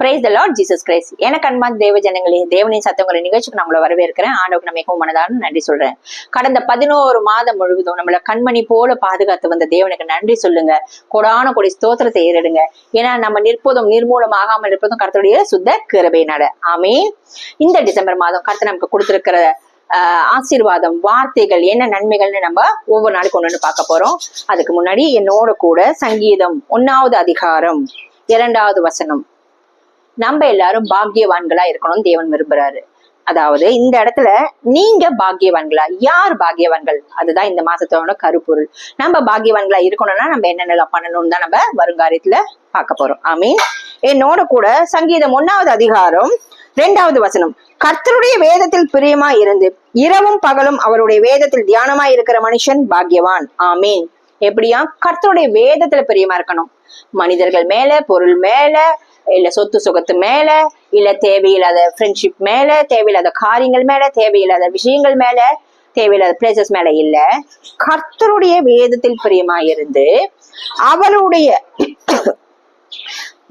Praise the Lord Jesus Christ எனக்கு அன்பான தேவ ஜனங்களே தேவனின் சத்தங்களை நிகழ்ச்சிக்கு நம்மள வரவேற்கிறேன். ஆண்டவுக்கு நம்ம மிகவும் மனதான நன்றி சொல்றேன். கடந்த பதினோரு மாதம் முழுவதும் நம்மள கண்மணி போல பாதுகாத்து வந்த தேவனுக்கு நன்றி சொல்லுங்க. கொடான கொடி ஸ்தோத்திரத்தை ஏறிடுங்க. ஏன்னா நம்ம நிற்பதும் நிர்மூலம் ஆகாமல் இருப்பதும் கருத்துடைய சுத்த கிருபை நட ஆமீன். இந்த டிசம்பர் மாதம் கருத்து நமக்கு கொடுத்திருக்கிற ஆசீர்வாதம் வார்த்தைகள் என்ன நன்மைகள்னு நம்ம ஒவ்வொரு நாளைக்கு ஒன்று ஒன்று பார்க்க போறோம். அதுக்கு முன்னாடி என்னோட கூட சங்கீதம் ஒன்னாவது அதிகாரம் இரண்டாவது வசனம். நம்ம எல்லாரும் பாக்கியவான்களா இருக்கணும்னு தேவன் விரும்புறாரு. அதாவது இந்த இடத்துல நீங்க பாக்கியவான்களா? யார் பாக்கியவான்கள்? அதுதான் இந்த மாசத்தோட கருப்பொருள். நம்ம பாக்கியவான்களா இருக்கணும்னா நம்ம என்னென்னலாம் பண்ணணும்னு தான் நம்ம வருங்காரியத்துல பார்க்க போறோம். ஆமீன். என்னோட கூட சங்கீதம் ஒன்னாவது அதிகாரம் ரெண்டாவது வசனம். கர்த்தருடைய வேதத்தில் பிரியமா இருந்து இரவும் பகலும் அவருடைய வேதத்தில் தியானமா இருக்கிற மனுஷன் பாக்கியவான். ஆமீன். எப்படியா? கர்த்தருடைய வேதத்துல பிரியமா இருக்கணும். மனிதர்கள் மேல பொருள் மேல இல்ல சொத்து சுகத்து மேல இல்ல தேவையில்லாத ஃப்ரெண்ட்ஷிப் மேல தேவையில்லாத காரியங்கள் மேல தேவையில்லாத விஷயங்கள் மேல தேவையில்லாத பிளேசஸ் மேல இல்ல. கர்த்தருடைய வேதத்தில் பிரியமா இருந்து அவருடைய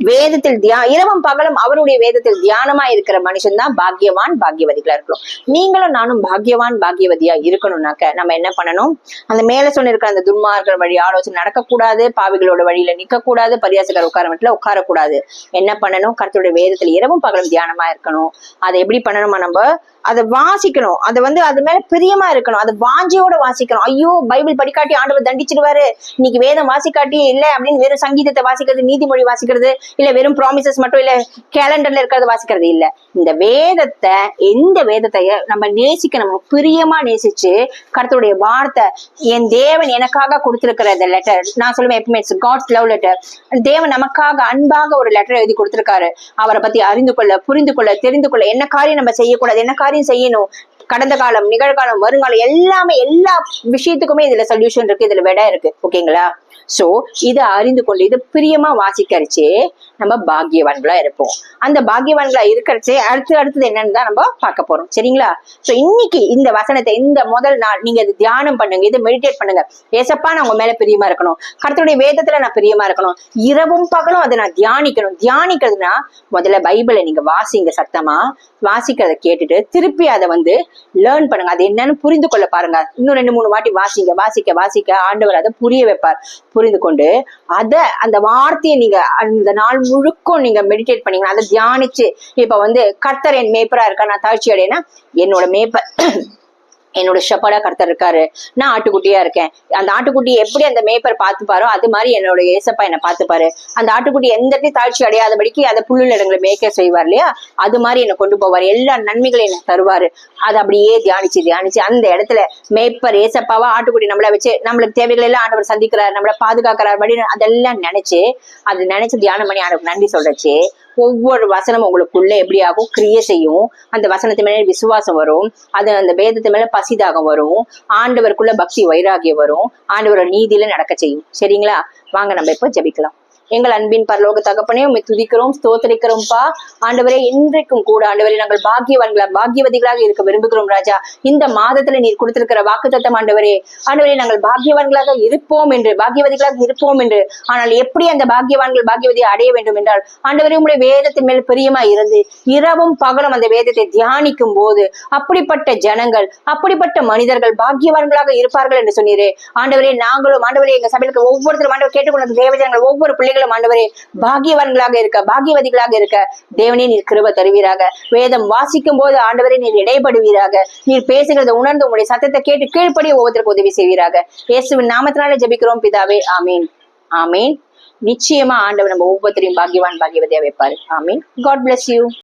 வேதத்தில் தியா இரவும் பகலும் அவருடைய வேதத்தில் தியானமா இருக்கிற மனுஷன் தான் பாக்கியவான் பாக்கியவதிகளா இருக்கணும். நீங்களும் நானும் பாக்கியவான் பாக்கியவதியா இருக்கணும்னாக்க நம்ம என்ன பண்ணணும்? அந்த மேல சொன்னிருக்கிற அந்த துன்மார்கள் வழி ஆலோசனை நடக்கக்கூடாது பாவிகளோட வழியில நிக்க கூடாது பரியாசகர் உட்கார வீட்டுல உட்காரக்கூடாது. என்ன பண்ணணும்? கருத்துடைய வேதத்துல இரவும் பகலும் தியானமா இருக்கணும். அதை எப்படி பண்ணணுமா நம்ம? அதை வாசிக்கணும். அதை வந்து அது மேல பிரியமா இருக்கணும். அதை வாஞ்சியோட வாசிக்கணும். ஐயோ பைபிள் படிக்காட்டி ஆண்டவர் தண்டிச்சிருவாரு இன்னைக்கு வேதம் வாசிக்காட்டி இல்ல அப்படின்னு வெறும் சங்கீதத்தை வாசிக்கிறது நீதிமொழி வாசிக்கிறது இல்ல வெறும் ப்ராமிசஸ் மட்டும் இல்ல கேலண்டர்ல இருக்கிறத வாசிக்கிறது இல்ல. இந்த வேதத்தை எந்த வேதத்தை நம்ம நேசிக்கணும். பிரியமா நேசிச்சு கருத்துடைய வார்த்தை என் தேவன் எனக்காக கொடுத்திருக்கிற இந்த லெட்டர் நான் சொல்லுவேன் எப்பவுமே இட்ஸ் காட்ஸ் லவ் லெட்டர் தேவன் நமக்காக அன்பாக ஒரு லெட்டர் எழுதி கொடுத்திருக்காரு. அவரை பத்தி அறிந்து கொள்ள புரிந்து கொள்ள தெரிந்து கொள்ள என்ன காரியம் நம்ம செய்யக்கூடாது என்ன காரியம் செய்யணும்? கடந்த காலம் நிகழ்காலம் வருங்காலம் எல்லாமே எல்லா விஷயத்துக்குமே இதுல சொல்யூஷன் இருக்கு இதுல விட இருக்கு. ஓகேங்களா சோ இதை அறிந்து கொள்ள இது பிரியமா வாசிக்கரிச்சே நம்ம பாக்கியவான்களா இருப்போம். அந்த பாக்கியவான்களா இருக்கிறச்சே அடுத்து அடுத்தது என்னன்னு தான் நம்ம பார்க்க போறோம். சரிங்களா? சோ இன்னைக்கு இந்த வசனத்தை இந்த முதல் நாள் நீங்க இது தியானம் பண்ணுங்க இது மெடிடேட் பண்ணுங்க. ஏசப்பா நான் உங்க மேல பிரியமா இருக்கணும். கருத்துடைய வேதத்துல நான் பிரியமா இருக்கணும். இரவும் பகலும் அதை நான் தியானிக்கணும். தியானிக்கிறதுனா முதல்ல பைபிளை நீங்க வாசிங்க சத்தமா. வாசிக்கிறத கேட்டுட்டு திருப்பி அதை வந்து லேர்ன் பண்ணுங்க. அது என்னன்னு புரிந்து கொள்ள பாருங்க. இன்னும் ரெண்டு மூணு வாட்டி வாசிங்க வாசிக்க வாசிக்க ஆண்டவர் அதை புரிய வைப்பார். புரிந்து கொண்டு அத அந்த வார்த்தையை நீங்க அந்த நாள் முழுக்கும் நீங்க மெடிடேட் பண்ணீங்கன்னா அதை தியானிச்சு இப்ப வந்து கர்த்தர் என் மேய்ப்பரா இருக்கா நான் தாழ்ச்சி அடையினா என்னோட மேய்ப்பர் என்னோட ஷப்படா கர்த்தர் இருக்காரு. நான் ஆட்டுக்குட்டியா இருக்கேன். அந்த ஆட்டுக்குட்டி எப்படி அந்த மேய்ப்பர் பார்த்துப்பாரோ அது மாதிரி என்னோட ஏசப்பா என்னை பார்த்துப்பாரு. அந்த ஆட்டுக்குட்டி எந்த இடத்தையும் தாழ்ச்சி அடையாதபடிக்கு அதை புல்லுல இடங்களை மேய்க்க செய்வார் இல்லையா? அது மாதிரி என்னை கொண்டு போவார். எல்லா நன்மைகளையும் எனக்கு தருவாரு. அதை அப்படியே தியானிச்சு தியானிச்சு அந்த இடத்துல மேய்ப்பர் ஏசப்பாவா ஆட்டுக்குட்டி நம்மள வச்சு நம்மளுக்கு தேவைகள் எல்லாம் ஆண்டவர் சந்திக்கிறார் நம்மள பாதுகாக்கிறார் அப்படின்னு அதெல்லாம் நினைச்சு அது நினைச்சு தியானம் பண்ணி ஆண்டவர் நன்றி சொல்றச்சு. ஒவ்வொரு வசனம் உங்களுக்குள்ள எப்படி ஆகும்? கிரியை செய்யும். அந்த வசனத்து மேல விசுவாசம் வரும். அது அந்த வேதத்து மேல பசிதாகம் வரும். ஆண்டவருக்குள்ள பக்தி வைராகியம் வரும். ஆண்டவரோட நீதியில நடக்க செய்யும். சரிங்களா? வாங்க நம்ம இப்போ ஜெபிக்கலாம். எங்கள் அன்பின் பரலோக தகப்பனே உண்மை துதிக்கிறோம் ஸ்தோத்தரிக்கிறோம்ப்பா ஆண்டவரே இன்றைக்கும் கூட ஆண்டவரே நாங்கள் பாக்கியவான்களா பாக்கியவதிகளாக இருக்க விரும்புகிறோம் ராஜா. இந்த மாதத்துல நீர் கொடுத்திருக்கிற வாக்கு தத்தம் ஆண்டவரே ஆண்டவரே நாங்கள் பாக்கியவான்களாக இருப்போம் என்று பாக்கியவதிகளாக இருப்போம் என்று. ஆனால் எப்படி அந்த பாக்கியவான்கள் பாக்கியவதியை அடைய வேண்டும் என்றால் ஆண்டவரே உங்களுடைய வேதத்தின் மேல் பிரியமா இருந்து இரவும் பகலும் அந்த வேதத்தை தியானிக்கும் போது அப்படிப்பட்ட ஜனங்கள் அப்படிப்பட்ட மனிதர்கள் பாக்கியவான்களாக இருப்பார்கள் என்று சொன்னீரே. ஆண்டவரே நாங்களும் ஆண்டவரே எங்க சபைக்கு ஒவ்வொருத்தரும் ஆண்டவர் கேட்டுக்கொண்ட தேவஜனங்கள் ஒவ்வொரு பிள்ளைகள் பிள்ளைகளும் ஆண்டவரே பாக்கியவான்களாக இருக்க பாகியவதிகளாக இருக்க தேவனே நீர் கிருப தருவீராக. வேதம் வாசிக்கும் போது ஆண்டவரே நீர் இடைப்படுவீராக. நீர் பேசுகிறத உணர்ந்து உங்களுடைய சத்தத்தை கேட்டு கீழ்ப்படி ஒவ்வொருத்தருக்கு உதவி செய்வீராக. இயேசுவின் நாமத்தினால ஜபிக்கிறோம் பிதாவே. ஆமீன். ஆமீன். நிச்சயமா ஆண்டவர் நம்ம ஒவ்வொருத்தரையும் பாகியவான் பாகியவதியா வைப்பாரு. ஆமீன். God bless you